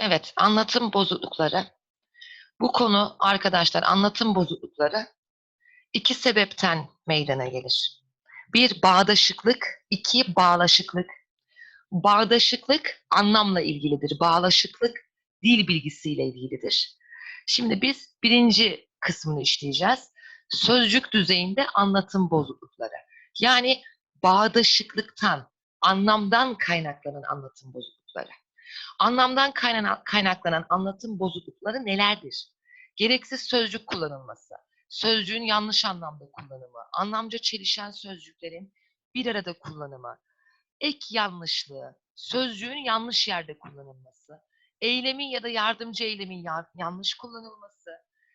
Evet, anlatım bozuklukları. Bu konu arkadaşlar anlatım bozuklukları iki sebepten meydana gelir. Bir bağdaşıklık, iki bağlaşıklık. Bağdaşıklık anlamla ilgilidir. Bağlaşıklık dil bilgisiyle ilgilidir. Şimdi biz birinci kısmını işleyeceğiz. Sözcük düzeyinde anlatım bozuklukları. Yani bağdaşıklıktan, anlamdan kaynaklanan anlatım bozuklukları. Anlamdan kaynaklanan anlatım bozuklukları nelerdir? Gereksiz sözcük kullanılması, sözcüğün yanlış anlamda kullanımı, anlamca çelişen sözcüklerin bir arada kullanımı, ek yanlışlığı, sözcüğün yanlış yerde kullanılması, eylemin ya da yardımcı eylemin ya- yanlış kullanılması,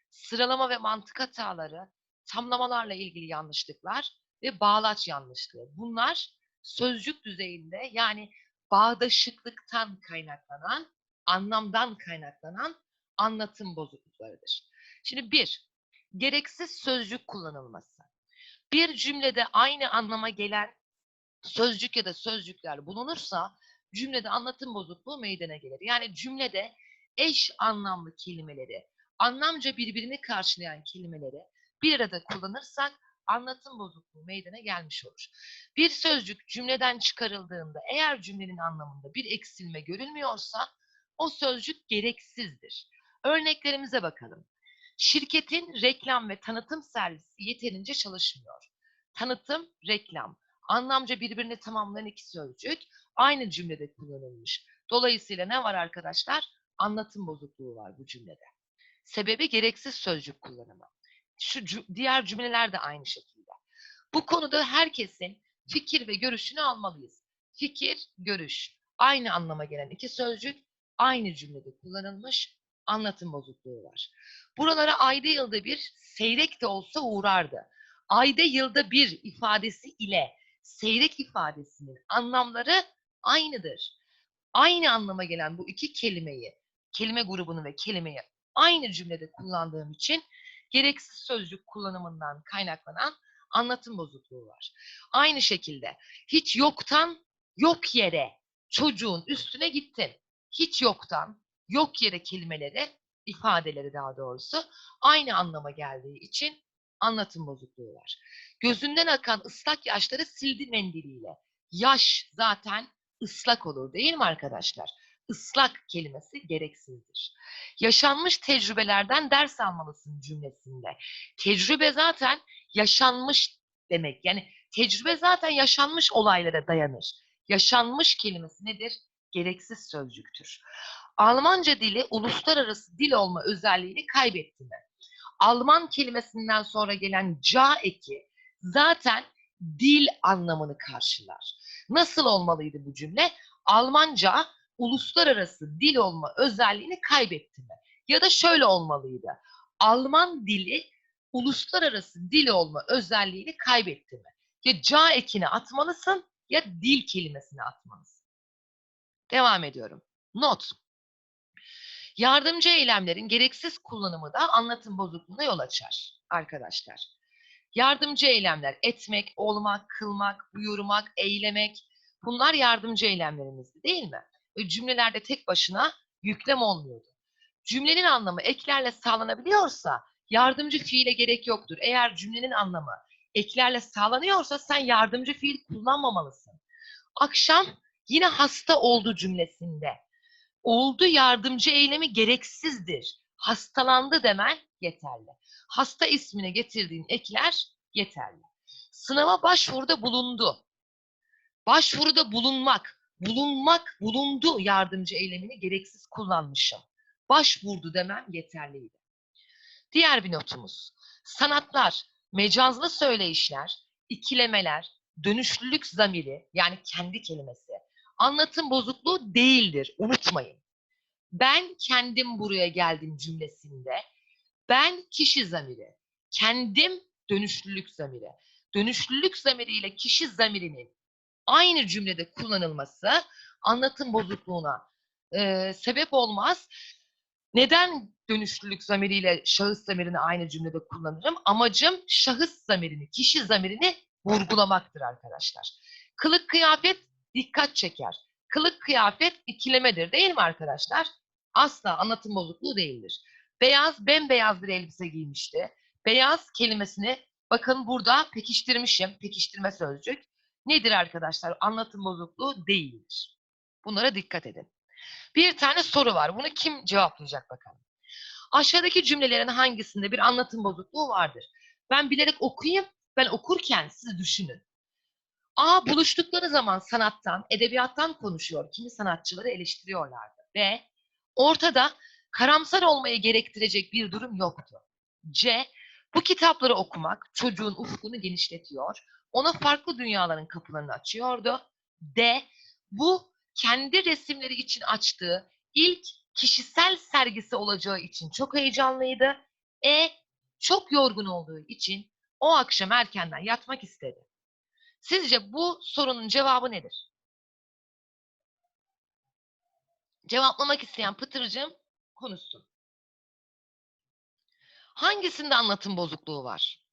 sıralama ve mantık hataları, tamlamalarla ilgili yanlışlıklar ve bağlaç yanlışlığı. Bunlar sözcük düzeyinde yani bağdaşıklıktan kaynaklanan, anlamdan kaynaklanan anlatım bozukluklarıdır. Şimdi bir, gereksiz sözcük kullanılması. Bir cümlede aynı anlama gelen sözcük ya da sözcükler bulunursa cümlede anlatım bozukluğu meydana gelir. Yani cümlede eş anlamlı kelimeleri, anlamca birbirini karşılayan kelimeleri bir arada kullanırsak anlatım bozukluğu meydana gelmiş olur. Bir sözcük cümleden çıkarıldığında eğer cümlenin anlamında bir eksilme görülmüyorsa o sözcük gereksizdir. Örneklerimize bakalım. Şirketin reklam ve tanıtım servisi yeterince çalışmıyor. Tanıtım, reklam. Anlamca birbirini tamamlayan iki sözcük aynı cümlede kullanılmış. Dolayısıyla ne var arkadaşlar? Anlatım bozukluğu var bu cümlede. Sebebi gereksiz sözcük kullanımı. Şu diğer cümleler de aynı şekilde. Bu konuda herkesin fikir ve görüşünü almalıyız. Fikir, görüş. Aynı anlama gelen iki sözcük aynı cümlede kullanılmış anlatım bozukluğu var. Buralara ayda yılda bir seyrek de olsa uğrardı. Ayda yılda bir ifadesi ile seyrek ifadesinin anlamları aynıdır. Aynı anlama gelen bu iki kelimeyi, kelime grubunu ve kelimeyi aynı cümlede kullandığım için gereksiz sözcük kullanımından kaynaklanan anlatım bozukluğu var. Aynı şekilde hiç yoktan yok yere çocuğun üstüne gittin. Hiç yoktan yok yere kelimeleri, ifadeleri daha doğrusu aynı anlama geldiği için anlatım bozukluğu var. Gözünden akan ıslak yaşları sildi mendiliyle. Yaş zaten ıslak olur değil mi arkadaşlar? Islak kelimesi gereksizdir. Yaşanmış tecrübelerden ders almalısın cümlesinde. Tecrübe zaten yaşanmış demek. Yani tecrübe zaten yaşanmış olaylara dayanır. Yaşanmış kelimesi nedir? Gereksiz sözcüktür. Almanca dili uluslararası dil olma özelliğini kaybetti mi? Alman kelimesinden sonra gelen ca eki zaten dil anlamını karşılar. Nasıl olmalıydı bu cümle? Almanca uluslararası dil olma özelliğini kaybetti mi? Ya da şöyle olmalıydı. Alman dili uluslararası dil olma özelliğini kaybetti mi? Ya ca ekini atmalısın ya dil kelimesini atmalısın. Devam ediyorum. Not. Yardımcı eylemlerin gereksiz kullanımı da anlatım bozukluğuna yol açar arkadaşlar. Yardımcı eylemler etmek, olmak, kılmak, buyurmak, eylemek bunlar yardımcı eylemlerimizdi değil mi? Ve cümlelerde tek başına yüklem olmuyordu. Cümlenin anlamı eklerle sağlanabiliyorsa yardımcı fiile gerek yoktur. Eğer cümlenin anlamı eklerle sağlanıyorsa sen yardımcı fiil kullanmamalısın. Akşam yine hasta oldu cümlesinde oldu yardımcı eylemi gereksizdir. Hastalandı demen yeterli. Hasta ismine getirdiğin ekler yeterli. Sınava başvuruda bulundu. Başvuruda bulunmak, bulunmak, bulundu yardımcı eylemini gereksiz kullanmışım. Başvurdu demem yeterliydi. Diğer bir notumuz. Sanatlar, mecazlı söyleyişler, ikilemeler, dönüşlülük zamiri yani kendi kelimesi, anlatım bozukluğu değildir. Unutmayın. Ben kendim buraya geldim cümlesinde. Ben kişi zamiri. Kendim dönüşlülük zamiri. Dönüşlülük zamiriyle kişi zamirinin aynı cümlede kullanılması anlatım bozukluğuna e, sebep olmaz. Neden dönüşlülük zamiriyle şahıs zamirini aynı cümlede kullanırım? Amacım şahıs zamirini, kişi zamirini vurgulamaktır arkadaşlar. Kılık kıyafet dikkat çeker. Kılık kıyafet ikilemedir değil mi arkadaşlar? Asla anlatım bozukluğu değildir. Beyaz bembeyaz bir elbise giymişti. Beyaz kelimesini bakın burada pekiştirmişim. Pekiştirme sözcük. Nedir arkadaşlar? Anlatım bozukluğu değildir. Bunlara dikkat edin. Bir tane soru var. Bunu kim cevaplayacak bakalım. Aşağıdaki cümlelerin hangisinde bir anlatım bozukluğu vardır? Ben bilerek okuyayım. Ben okurken siz düşünün. A buluştukları zaman sanattan, edebiyattan konuşuyor. Kimi sanatçıları eleştiriyorlardı. Ve ortada karamsar olmayı gerektirecek bir durum yoktu. C bu kitapları okumak çocuğun ufkunu genişletiyor. Ona farklı dünyaların kapılarını açıyordu. D bu kendi resimleri için açtığı ilk kişisel sergisi olacağı için çok heyecanlıydı. E çok yorgun olduğu için o akşam erkenden yatmak istedi. Sizce bu sorunun cevabı nedir? Cevaplamak isteyen Pıtırcığım konuşsun. Hangisinde anlatım bozukluğu var?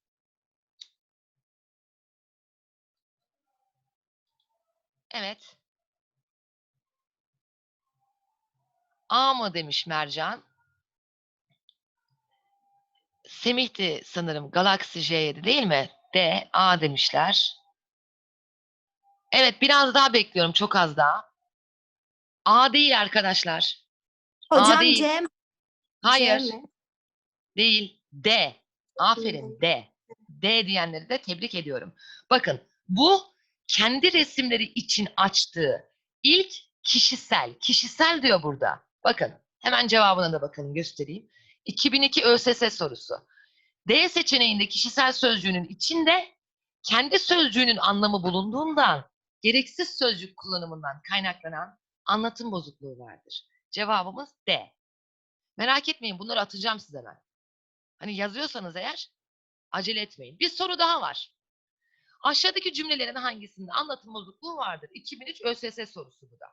Evet. A mı demiş Mercan? Semih'ti sanırım. Galaxy J7 değil mi? D, A demişler. Evet biraz daha bekliyorum. Çok az daha. A değil arkadaşlar. Hocam değil. C mi? Hayır. C mi? Değil. D. Aferin D. D diyenleri de tebrik ediyorum. Bakın bu kendi resimleri için açtığı ilk kişisel, kişisel diyor burada. Bakın hemen cevabına da bakalım göstereyim. 2002 ÖSS sorusu. D seçeneğinde kişisel sözcüğünün içinde kendi sözcüğünün anlamı bulunduğundan gereksiz sözcük kullanımından kaynaklanan anlatım bozukluğu vardır. Cevabımız D. Merak etmeyin bunları atacağım size ben. Hani yazıyorsanız eğer acele etmeyin. Bir soru daha var. Aşağıdaki cümlelerin hangisinde anlatım bozukluğu vardır? 2003 ÖSS sorusu bu da.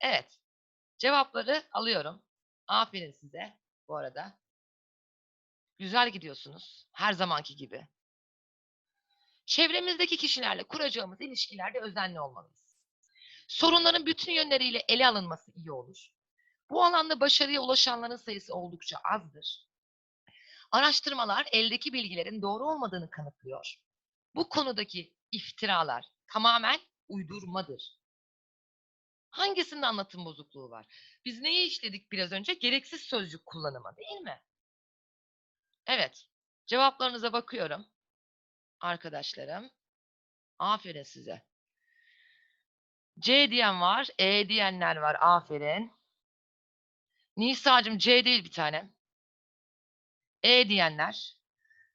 Evet. Cevapları alıyorum. Aferin size bu arada. Güzel gidiyorsunuz. Her zamanki gibi. Çevremizdeki kişilerle kuracağımız ilişkilerde özenli olmalıyız. Sorunların bütün yönleriyle ele alınması iyi olur. Bu alanda başarıya ulaşanların sayısı oldukça azdır. Araştırmalar eldeki bilgilerin doğru olmadığını kanıtlıyor. Bu konudaki iftiralar tamamen uydurmadır. Hangisinde anlatım bozukluğu var? Biz neyi işledik biraz önce? Gereksiz sözcük kullanımı değil mi? Evet. Cevaplarınıza bakıyorum. Arkadaşlarım. Aferin size. C diyen var. E diyenler var. Aferin. Nisa'cığım C değil bir tane. E diyenler.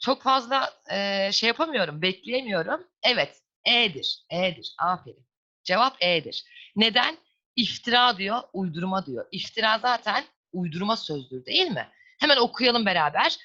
Çok fazla eee, şey yapamıyorum, bekleyemiyorum. Evet, E'dir, E'dir. Aferin. Cevap E'dir. Neden? İftira diyor, uydurma diyor. İftira zaten uydurma sözdür değil mi? Hemen okuyalım beraber.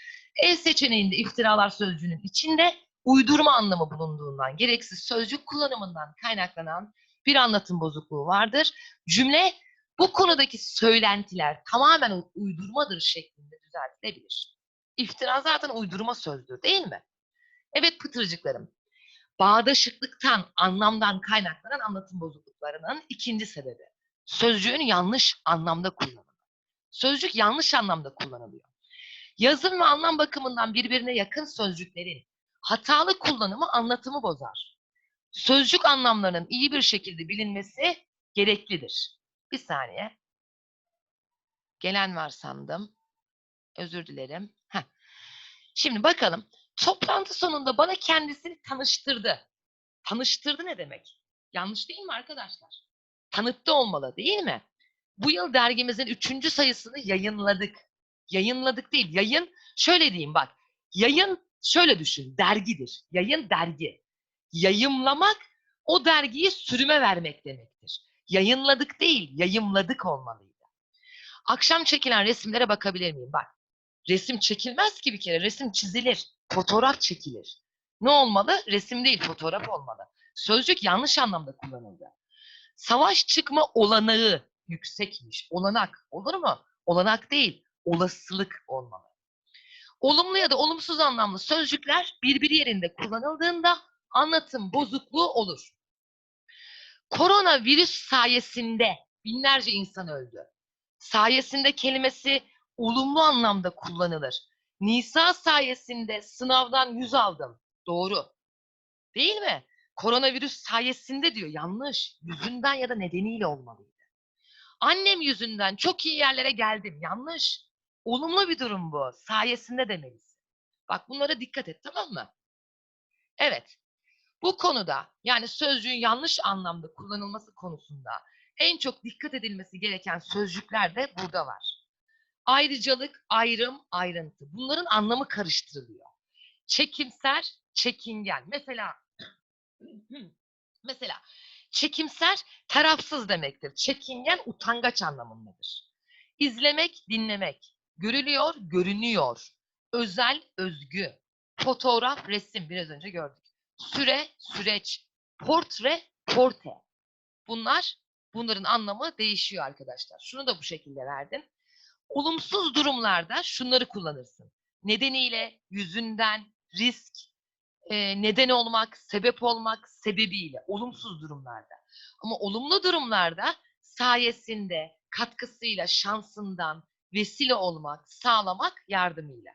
E seçeneğinde iftiralar sözcüğünün içinde uydurma anlamı bulunduğundan, gereksiz sözcük kullanımından kaynaklanan bir anlatım bozukluğu vardır. Cümle bu konudaki söylentiler tamamen uydurmadır şeklinde düzeltilebilir. İftira zaten uydurma sözdür değil mi? Evet pıtırcıklarım. Bağdaşıklıktan, anlamdan kaynaklanan anlatım bozukluklarının ikinci sebebi. Sözcüğün yanlış anlamda kullanımı. Sözcük yanlış anlamda kullanılıyor. Yazım ve anlam bakımından birbirine yakın sözcüklerin hatalı kullanımı anlatımı bozar. Sözcük anlamlarının iyi bir şekilde bilinmesi gereklidir. Bir saniye. Gelen var sandım. Özür dilerim. Heh. Şimdi bakalım. Toplantı sonunda bana kendisini tanıştırdı. Tanıştırdı ne demek? Yanlış değil mi arkadaşlar? Tanıttı olmalı değil mi? Bu yıl dergimizin üçüncü sayısını yayınladık. Yayınladık değil, yayın şöyle diyeyim bak. Yayın şöyle düşün, dergidir. Yayın dergi. Yayımlamak o dergiyi sürüme vermek demektir. Yayınladık değil, yayımladık olmalıydı. Akşam çekilen resimlere bakabilir miyim? Bak. Resim çekilmez ki bir kere. Resim çizilir. Fotoğraf çekilir. Ne olmalı? Resim değil, fotoğraf olmalı. Sözcük yanlış anlamda kullanıldı. Savaş çıkma olanağı yüksekmiş. Olanak. Olur mu? Olanak değil, olasılık olmalı. Olumlu ya da olumsuz anlamlı sözcükler birbiri yerinde kullanıldığında anlatım bozukluğu olur. Koronavirüs sayesinde binlerce insan öldü. sayesinde kelimesi olumlu anlamda kullanılır. Nisa sayesinde sınavdan yüz aldım. Doğru. Değil mi? Koronavirüs sayesinde diyor. Yanlış. Yüzünden ya da nedeniyle olmalıydı. Annem yüzünden çok iyi yerlere geldim. Yanlış. Olumlu bir durum bu. Sayesinde demelisin. Bak bunlara dikkat et tamam mı? Evet. Bu konuda yani sözcüğün yanlış anlamda kullanılması konusunda en çok dikkat edilmesi gereken sözcükler de burada var. Ayrıcalık, ayrım, ayrıntı. Bunların anlamı karıştırılıyor. Çekimser, çekingen. Mesela mesela çekimser tarafsız demektir. Çekingen utangaç anlamındadır. İzlemek, dinlemek. Görülüyor, görünüyor. Özel, özgü. Fotoğraf, resim biraz önce gördük. Süre, süreç. Portre, porte. Bunlar bunların anlamı değişiyor arkadaşlar. Şunu da bu şekilde verdim. Olumsuz durumlarda şunları kullanırsın. Nedeniyle, yüzünden, risk, e, neden olmak, sebep olmak, sebebiyle, olumsuz durumlarda. Ama olumlu durumlarda sayesinde, katkısıyla, şansından, vesile olmak, sağlamak yardımıyla.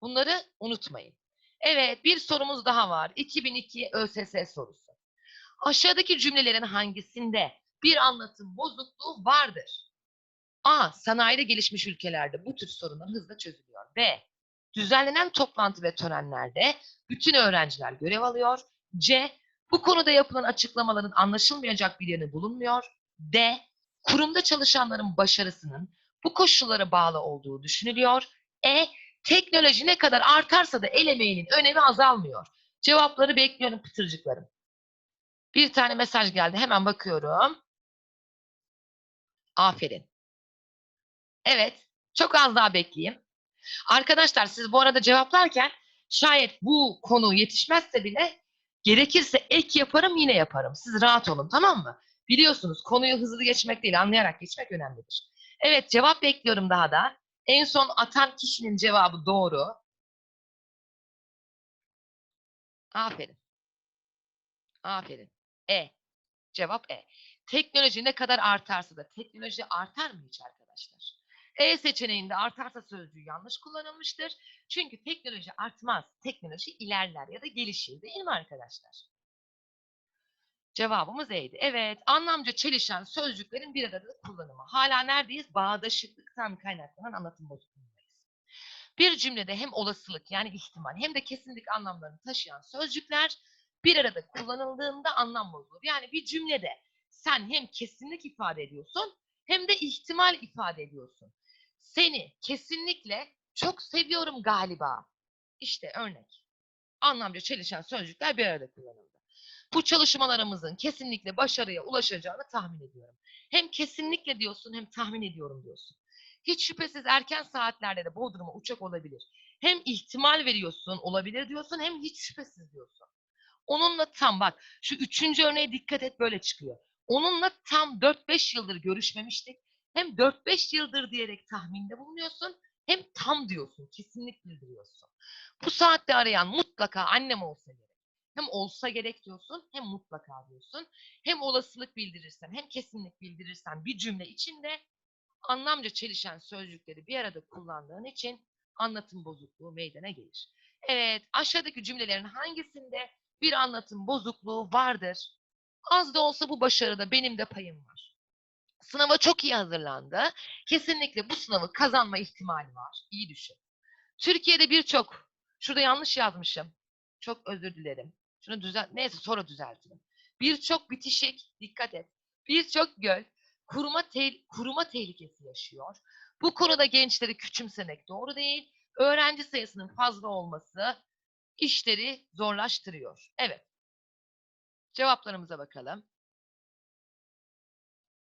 Bunları unutmayın. Evet, bir sorumuz daha var. 2002 ÖSS sorusu. Aşağıdaki cümlelerin hangisinde bir anlatım bozukluğu vardır? A. Sanayide gelişmiş ülkelerde bu tür sorunlar hızla çözülüyor. B. Düzenlenen toplantı ve törenlerde bütün öğrenciler görev alıyor. C. Bu konuda yapılan açıklamaların anlaşılmayacak bir yanı bulunmuyor. D. Kurumda çalışanların başarısının bu koşullara bağlı olduğu düşünülüyor. E. Teknoloji ne kadar artarsa da el emeğinin önemi azalmıyor. Cevapları bekliyorum pıtırcıklarım. Bir tane mesaj geldi. Hemen bakıyorum. Aferin. Evet. Çok az daha bekleyeyim. Arkadaşlar siz bu arada cevaplarken şayet bu konu yetişmezse bile gerekirse ek yaparım yine yaparım. Siz rahat olun tamam mı? Biliyorsunuz konuyu hızlı geçmek değil anlayarak geçmek önemlidir. Evet cevap bekliyorum daha da. En son atan kişinin cevabı doğru. Aferin. Aferin. E. Cevap E. Teknoloji ne kadar artarsa da teknoloji artar mı hiç arkadaşlar? E seçeneğinde artarsa sözcüğü yanlış kullanılmıştır. Çünkü teknoloji artmaz. Teknoloji ilerler ya da gelişir değil mi arkadaşlar? Cevabımız E'ydi. Evet, anlamca çelişen sözcüklerin bir arada kullanımı. Hala neredeyiz? Bağdaşıklıktan kaynaklanan anlatım bozukluğundayız. Bir cümlede hem olasılık yani ihtimal hem de kesinlik anlamlarını taşıyan sözcükler bir arada kullanıldığında anlam bozulur. Yani bir cümlede sen hem kesinlik ifade ediyorsun hem de ihtimal ifade ediyorsun. Seni kesinlikle çok seviyorum galiba. İşte örnek. Anlamca çelişen sözcükler bir arada kullanıldı. Bu çalışmalarımızın kesinlikle başarıya ulaşacağını tahmin ediyorum. Hem kesinlikle diyorsun hem tahmin ediyorum diyorsun. Hiç şüphesiz erken saatlerde de Bodrum'a uçak olabilir. Hem ihtimal veriyorsun olabilir diyorsun hem hiç şüphesiz diyorsun. Onunla tam bak şu üçüncü örneğe dikkat et böyle çıkıyor. Onunla tam 4-5 yıldır görüşmemiştik. Hem 4-5 yıldır diyerek tahminde bulunuyorsun hem tam diyorsun, kesinlik bildiriyorsun. Bu saatte arayan mutlaka annem olsa gerek. Hem olsa gerek diyorsun hem mutlaka diyorsun. Hem olasılık bildirirsen hem kesinlik bildirirsen bir cümle içinde anlamca çelişen sözcükleri bir arada kullandığın için anlatım bozukluğu meydana gelir. Evet, aşağıdaki cümlelerin hangisinde bir anlatım bozukluğu vardır? Az da olsa bu başarıda benim de payım var. Sınava çok iyi hazırlandı. Kesinlikle bu sınavı kazanma ihtimali var. İyi düşün. Türkiye'de birçok, şurada yanlış yazmışım. Çok özür dilerim. Şunu düzelt, neyse sonra düzeltirim. Birçok bitişik, dikkat et. Birçok göl kuruma, te kuruma tehlikesi yaşıyor. Bu konuda gençleri küçümsemek doğru değil. Öğrenci sayısının fazla olması işleri zorlaştırıyor. Evet. Cevaplarımıza bakalım.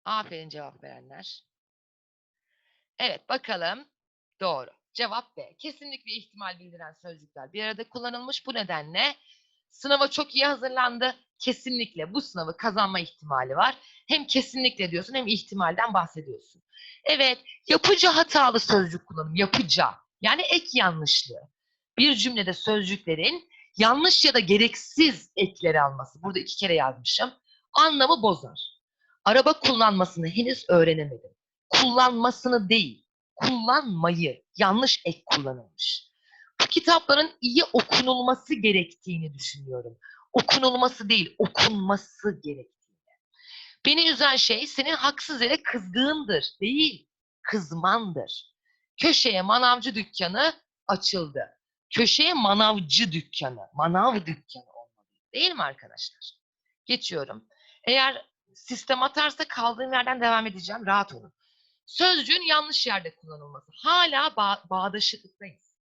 Aferin cevap verenler. Evet bakalım. Doğru. Cevap B. Kesinlikle ihtimal bildiren sözcükler bir arada kullanılmış. Bu nedenle sınava çok iyi hazırlandı. Kesinlikle bu sınavı kazanma ihtimali var. Hem kesinlikle diyorsun hem ihtimalden bahsediyorsun. Evet, yapıcı hatalı sözcük kullanım. Yapıcı. Yani ek yanlışlığı. Bir cümlede sözcüklerin yanlış ya da gereksiz ekleri alması. Burada iki kere yazmışım. Anlamı bozar. Araba kullanmasını henüz öğrenemedim. kullanmasını değil, kullanmayı yanlış ek kullanılmış. Bu kitapların iyi okunulması gerektiğini düşünüyorum. Okunulması değil, okunması gerektiğini. Beni üzen şey senin haksız yere kızdığındır, değil, kızmandır. Köşeye manavcı dükkanı açıldı. Köşeye manavcı dükkanı, manav dükkanı olmalı. Değil mi arkadaşlar? Geçiyorum. Eğer sistem atarsa kaldığım yerden devam edeceğim. Rahat olun. Sözcüğün yanlış yerde kullanılması. Hala ba- bağdaşıklıktayız.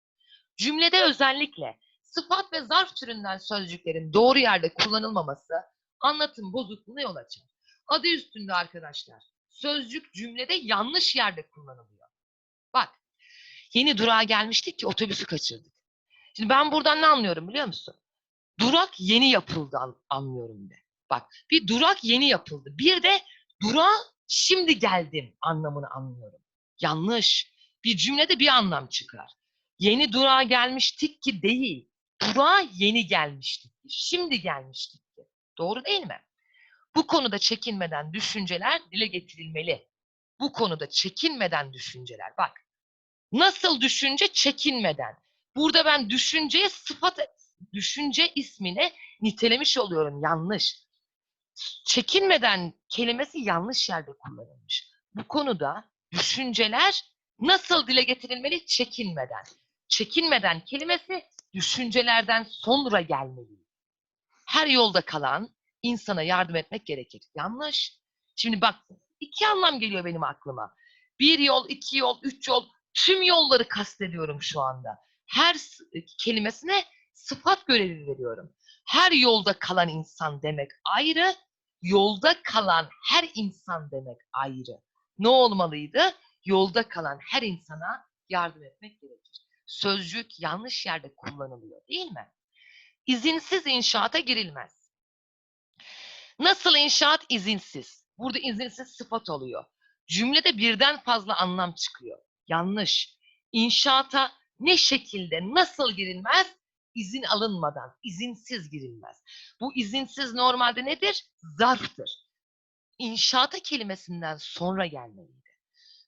Cümlede özellikle sıfat ve zarf türünden sözcüklerin doğru yerde kullanılmaması anlatım bozukluğuna yol açar. Adı üstünde arkadaşlar. Sözcük cümlede yanlış yerde kullanılıyor. Bak, yeni durağa gelmiştik ki otobüsü kaçırdık. Şimdi ben buradan ne anlıyorum biliyor musun? Durak yeni yapıldı an- anlıyorum de. Bak, bir durak yeni yapıldı. Bir de durağa şimdi geldim anlamını anlıyorum. Yanlış. Bir cümlede bir anlam çıkar. Yeni durağa gelmiştik ki değil. Durağa yeni gelmiştik. Şimdi gelmiştik. Doğru değil mi? Bu konuda çekinmeden düşünceler dile getirilmeli. Bu konuda çekinmeden düşünceler. Bak. Nasıl düşünce çekinmeden. Burada ben düşünceye sıfat düşünce ismine nitelemiş oluyorum. Yanlış. Çekinmeden kelimesi yanlış yerde kullanılmış. Bu konuda düşünceler nasıl dile getirilmeli? Çekinmeden. Çekinmeden kelimesi düşüncelerden sonra gelmeli. Her yolda kalan insana yardım etmek gerekir. Yanlış. Şimdi bak iki anlam geliyor benim aklıma. Bir yol, iki yol, üç yol. Tüm yolları kastediyorum şu anda. Her kelimesine sıfat görevi veriyorum. Her yolda kalan insan demek ayrı, yolda kalan her insan demek ayrı. Ne olmalıydı? Yolda kalan her insana yardım etmek gerekir. Sözcük yanlış yerde kullanılıyor değil mi? İzinsiz inşaata girilmez. Nasıl inşaat izinsiz? Burada izinsiz sıfat oluyor. Cümlede birden fazla anlam çıkıyor. Yanlış. İnşaata ne şekilde, nasıl girilmez? İzin alınmadan, izinsiz girilmez. Bu izinsiz normalde nedir? Zarftır. İnşaata kelimesinden sonra gelmeliydi.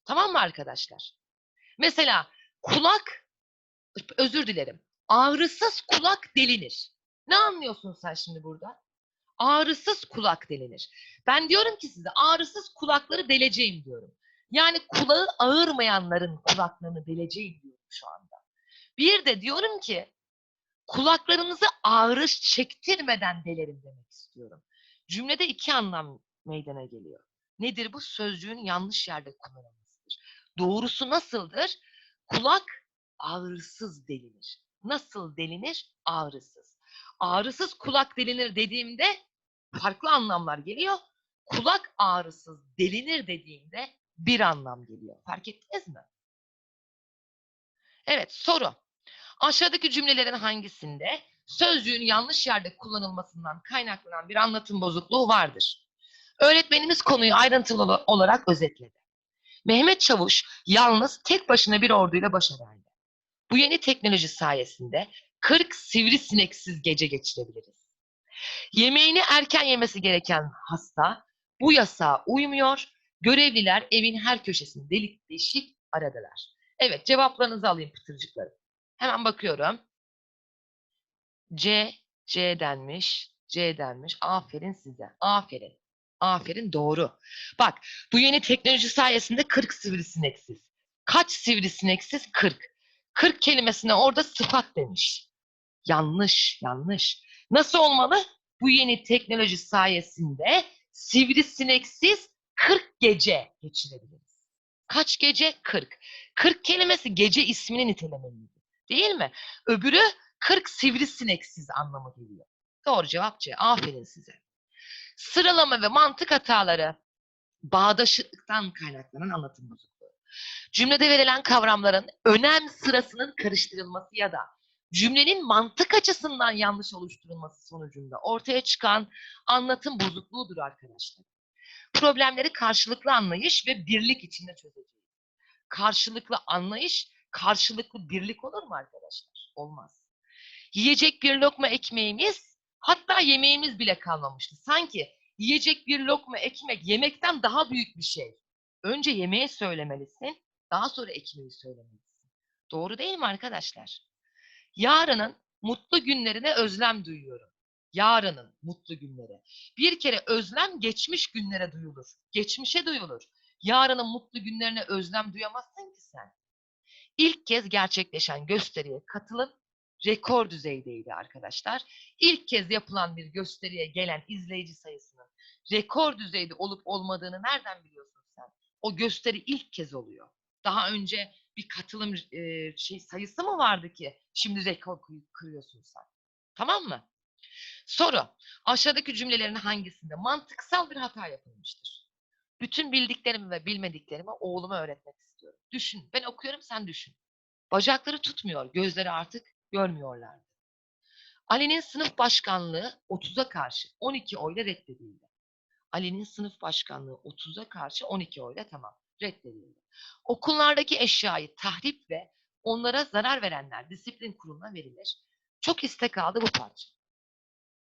Tamam mı arkadaşlar? Mesela kulak, özür dilerim, ağrısız kulak delinir. Ne anlıyorsun sen şimdi burada? Ağrısız kulak delinir. Ben diyorum ki size ağrısız kulakları deleceğim diyorum. Yani kulağı ağırmayanların kulaklarını deleceğim diyorum şu anda. Bir de diyorum ki kulaklarınızı ağrı çektirmeden delerim demek istiyorum. Cümlede iki anlam meydana geliyor. Nedir bu? Sözcüğün yanlış yerde kullanılmasıdır. Doğrusu nasıldır? Kulak ağrısız delinir. Nasıl delinir? Ağrısız. Ağrısız kulak delinir dediğimde farklı anlamlar geliyor. Kulak ağrısız delinir dediğimde bir anlam geliyor. Fark ettiniz mi? Evet soru. Aşağıdaki cümlelerin hangisinde sözcüğün yanlış yerde kullanılmasından kaynaklanan bir anlatım bozukluğu vardır? Öğretmenimiz konuyu ayrıntılı olarak özetledi. Mehmet Çavuş yalnız tek başına bir orduyla başa verdi. Bu yeni teknoloji sayesinde 40 sivrisineksiz gece geçirebiliriz. Yemeğini erken yemesi gereken hasta bu yasağa uymuyor. Görevliler evin her köşesini delik deşik aradılar. Evet cevaplarınızı alayım pıtırcıklarım. Hemen bakıyorum. C, C denmiş, C denmiş. Aferin size. Aferin. Aferin doğru. Bak bu yeni teknoloji sayesinde 40 sivrisineksiz. Kaç sivrisineksiz? 40. 40 kelimesine orada sıfat demiş. Yanlış, yanlış. Nasıl olmalı? Bu yeni teknoloji sayesinde sivrisineksiz 40 gece geçirebiliriz. Kaç gece? 40. 40 kelimesi gece ismini nitelemeliydi. Değil mi? Öbürü 40 sivrisineksiz anlamı geliyor. Doğru cevap C. Aferin size. Sıralama ve mantık hataları bağdaşıklıktan kaynaklanan anlatım bozukluğu. Cümlede verilen kavramların önem sırasının karıştırılması ya da cümlenin mantık açısından yanlış oluşturulması sonucunda ortaya çıkan anlatım bozukluğudur arkadaşlar. Problemleri karşılıklı anlayış ve birlik içinde çözeceğiz. Karşılıklı anlayış, karşılıklı birlik olur mu arkadaşlar? Olmaz. Yiyecek bir lokma ekmeğimiz, hatta yemeğimiz bile kalmamıştı. Sanki yiyecek bir lokma ekmek yemekten daha büyük bir şey. Önce yemeği söylemelisin, daha sonra ekmeği söylemelisin. Doğru değil mi arkadaşlar? Yarının mutlu günlerine özlem duyuyorum. Yarının mutlu günleri. Bir kere özlem geçmiş günlere duyulur. Geçmişe duyulur. Yarının mutlu günlerine özlem duyamazsın ki sen. İlk kez gerçekleşen gösteriye katılım rekor düzeydeydi arkadaşlar. İlk kez yapılan bir gösteriye gelen izleyici sayısının rekor düzeyde olup olmadığını nereden biliyorsun sen? O gösteri ilk kez oluyor. Daha önce bir katılım e, şey sayısı mı vardı ki şimdi rekor kırıyorsun sen? Tamam mı? Soru. Aşağıdaki cümlelerin hangisinde mantıksal bir hata yapılmıştır? Bütün bildiklerimi ve bilmediklerimi oğluma öğretmek istiyorum. Düşün. Ben okuyorum sen düşün. Bacakları tutmuyor. Gözleri artık görmüyorlardı. Ali'nin sınıf başkanlığı 30'a karşı 12 oyla reddedildi. Ali'nin sınıf başkanlığı 30'a karşı 12 oyla tamam reddedildi. Okullardaki eşyayı tahrip ve onlara zarar verenler disiplin kuruluna verilir. Çok istek aldı bu parça.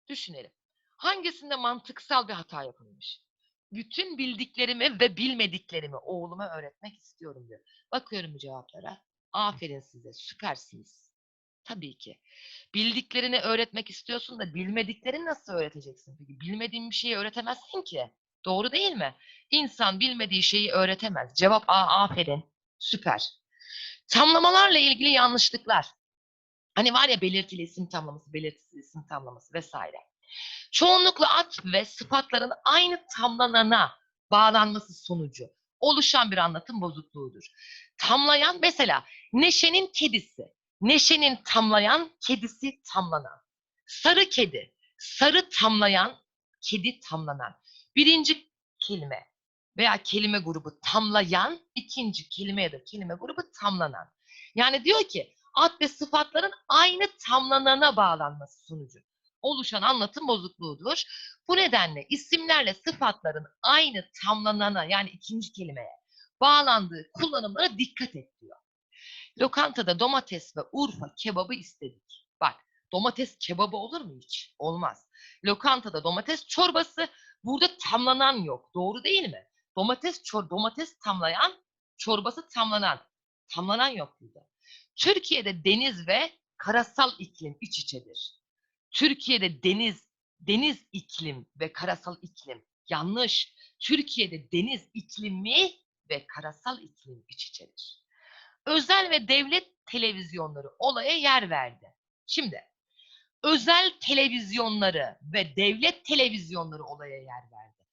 Düşünelim. Hangisinde mantıksal bir hata yapılmış? Bütün bildiklerimi ve bilmediklerimi oğluma öğretmek istiyorum diyor. Bakıyorum bu cevaplara. Aferin size, süpersiniz. Tabii ki. Bildiklerini öğretmek istiyorsun da bilmediklerini nasıl öğreteceksin? Peki bilmediğin bir şeyi öğretemezsin ki. Doğru değil mi? İnsan bilmediği şeyi öğretemez. Cevap A, aferin. Süper. Tamlamalarla ilgili yanlışlıklar. Hani var ya belirtili isim tamlaması, belirtisiz isim tamlaması vesaire. Çoğunlukla ad ve sıfatların aynı tamlanana bağlanması sonucu oluşan bir anlatım bozukluğudur. Tamlayan mesela Neşe'nin kedisi. Neşe'nin tamlayan, kedisi tamlanan. Sarı kedi. Sarı tamlayan, kedi tamlanan. Birinci kelime veya kelime grubu tamlayan, ikinci kelime ya da kelime grubu tamlanan. Yani diyor ki ad ve sıfatların aynı tamlanana bağlanması sonucu oluşan anlatım bozukluğudur. Bu nedenle isimlerle sıfatların aynı tamlanana yani ikinci kelimeye bağlandığı kullanımlara dikkat et diyor. Lokantada domates ve Urfa kebabı istedik. Bak domates kebabı olur mu hiç? Olmaz. Lokantada domates çorbası burada tamlanan yok. Doğru değil mi? Domates çor domates tamlayan, çorbası tamlanan. Tamlanan yok burada. Türkiye'de deniz ve karasal iklim iç içedir. Türkiye'de deniz, deniz iklim ve karasal iklim yanlış. Türkiye'de deniz iklimi ve karasal iklim iç içedir. Özel ve devlet televizyonları olaya yer verdi. Şimdi özel televizyonları ve devlet televizyonları olaya yer verdi.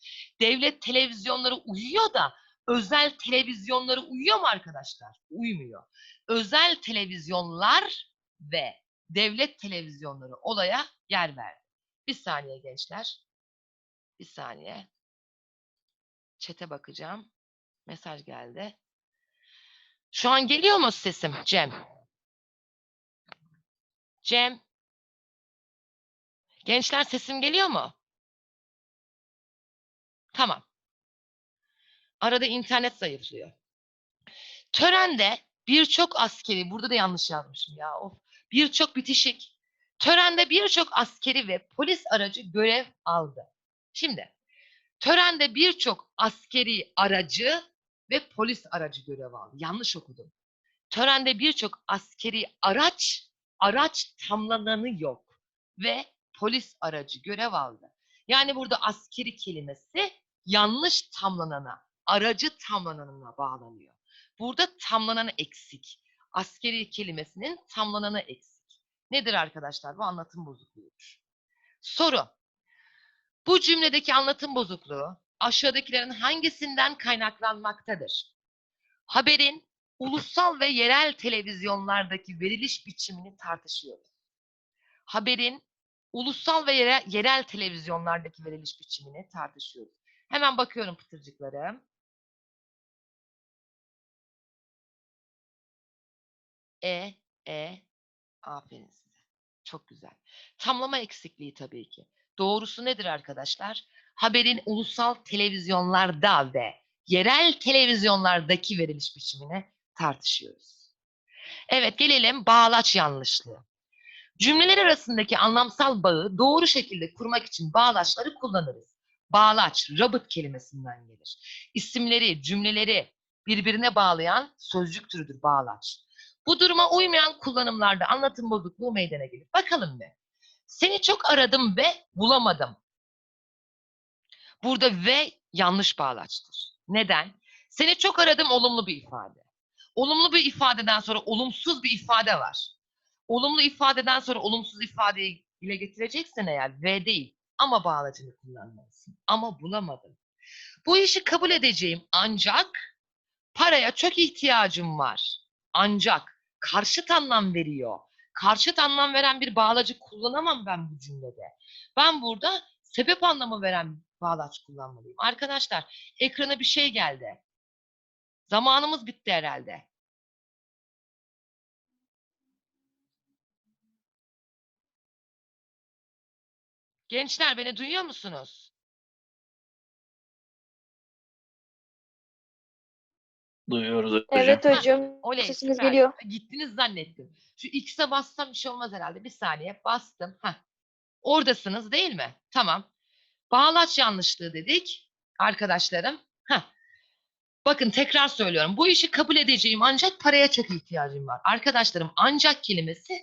Devlet televizyonları uyuyor da özel televizyonları uyuyor mu arkadaşlar? Uymuyor. Özel televizyonlar ve devlet televizyonları olaya yer verdi. Bir saniye gençler. Bir saniye. Çete bakacağım. Mesaj geldi. Şu an geliyor mu sesim Cem? Cem. Gençler sesim geliyor mu? Tamam. Arada internet zayıflıyor. Törende birçok askeri, burada da yanlış yazmışım ya. Of. Birçok bitişik. Törende birçok askeri ve polis aracı görev aldı. Şimdi törende birçok askeri aracı ve polis aracı görev aldı. Yanlış okudum. Törende birçok askeri araç, araç tamlananı yok ve polis aracı görev aldı. Yani burada askeri kelimesi yanlış tamlanana, aracı tamlananına bağlanıyor. Burada tamlananı eksik. Askeri kelimesinin tamlananı eksik. Nedir arkadaşlar? Bu anlatım bozukluğudur. Soru. Bu cümledeki anlatım bozukluğu aşağıdakilerin hangisinden kaynaklanmaktadır? Haberin ulusal ve yerel televizyonlardaki veriliş biçimini tartışıyoruz. Haberin ulusal ve yerel, televizyonlardaki veriliş biçimini tartışıyoruz. Hemen bakıyorum pıtırcıklarım. E, E, aferin size. Çok güzel. Tamlama eksikliği tabii ki. Doğrusu nedir arkadaşlar? Haberin ulusal televizyonlarda ve yerel televizyonlardaki veriliş biçimini tartışıyoruz. Evet gelelim bağlaç yanlışlığı. Cümleler arasındaki anlamsal bağı doğru şekilde kurmak için bağlaçları kullanırız. Bağlaç, rabıt kelimesinden gelir. İsimleri, cümleleri birbirine bağlayan sözcük türüdür bağlaç. Bu duruma uymayan kullanımlarda anlatım bozukluğu meydana gelir. Bakalım bir. Seni çok aradım ve bulamadım. Burada ve yanlış bağlaçtır. Neden? Seni çok aradım olumlu bir ifade. Olumlu bir ifadeden sonra olumsuz bir ifade var. Olumlu ifadeden sonra olumsuz ifadeyi ile getireceksen eğer ve değil ama bağlacını kullanmalısın. Ama bulamadım. Bu işi kabul edeceğim ancak paraya çok ihtiyacım var. Ancak karşıt anlam veriyor. Karşıt anlam veren bir bağlacı kullanamam ben bu cümlede. Ben burada sebep anlamı veren bağlaç kullanmalıyım. Arkadaşlar ekrana bir şey geldi. Zamanımız bitti herhalde. Gençler beni duyuyor musunuz? Duyuyoruz hocam. Evet hocam. Oley, Sesiniz süper. geliyor. Gittiniz zannettim. Şu X'e bassam bir şey olmaz herhalde. Bir saniye bastım. Heh. Oradasınız değil mi? Tamam. Bağlaç yanlışlığı dedik arkadaşlarım. Heh. Bakın tekrar söylüyorum. Bu işi kabul edeceğim ancak paraya çok ihtiyacım var. Arkadaşlarım ancak kelimesi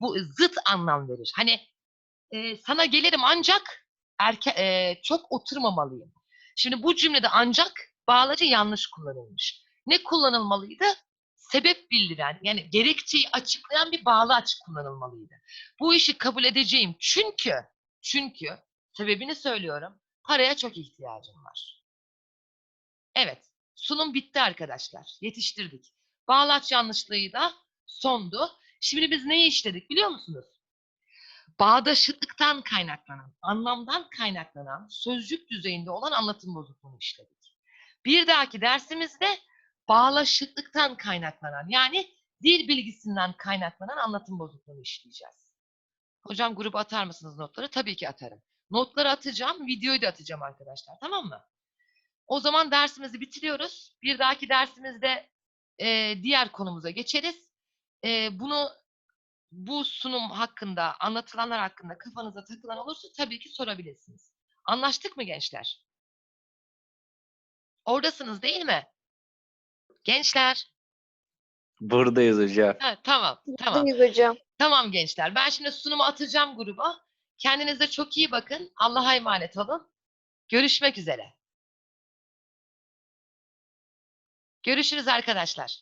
bu zıt anlam verir. Hani e, sana gelirim ancak erke, e, çok oturmamalıyım. Şimdi bu cümlede ancak bağlacı yanlış kullanılmış. Ne kullanılmalıydı? Sebep bildiren yani gerekçeyi açıklayan bir bağlaç kullanılmalıydı. Bu işi kabul edeceğim çünkü çünkü sebebini söylüyorum. Paraya çok ihtiyacım var. Evet. Sunum bitti arkadaşlar. Yetiştirdik. Bağlaç yanlışlığı da sondu. Şimdi biz neyi işledik biliyor musunuz? Bağdaşıklıktan kaynaklanan, anlamdan kaynaklanan, sözcük düzeyinde olan anlatım bozukluğunu işledik. Bir dahaki dersimizde bağlaşıklıktan kaynaklanan yani dil bilgisinden kaynaklanan anlatım bozukluğunu işleyeceğiz. Hocam gruba atar mısınız notları? Tabii ki atarım. Notları atacağım, videoyu da atacağım arkadaşlar. Tamam mı? O zaman dersimizi bitiriyoruz. Bir dahaki dersimizde e, diğer konumuza geçeriz. E, bunu bu sunum hakkında, anlatılanlar hakkında kafanıza takılan olursa tabii ki sorabilirsiniz. Anlaştık mı gençler? Oradasınız değil mi? Gençler. Buradayız hocam. Ha, tamam, tamam. Buradayız hocam. Tamam gençler. Ben şimdi sunumu atacağım gruba. Kendinize çok iyi bakın. Allah'a emanet olun. Görüşmek üzere. Görüşürüz arkadaşlar.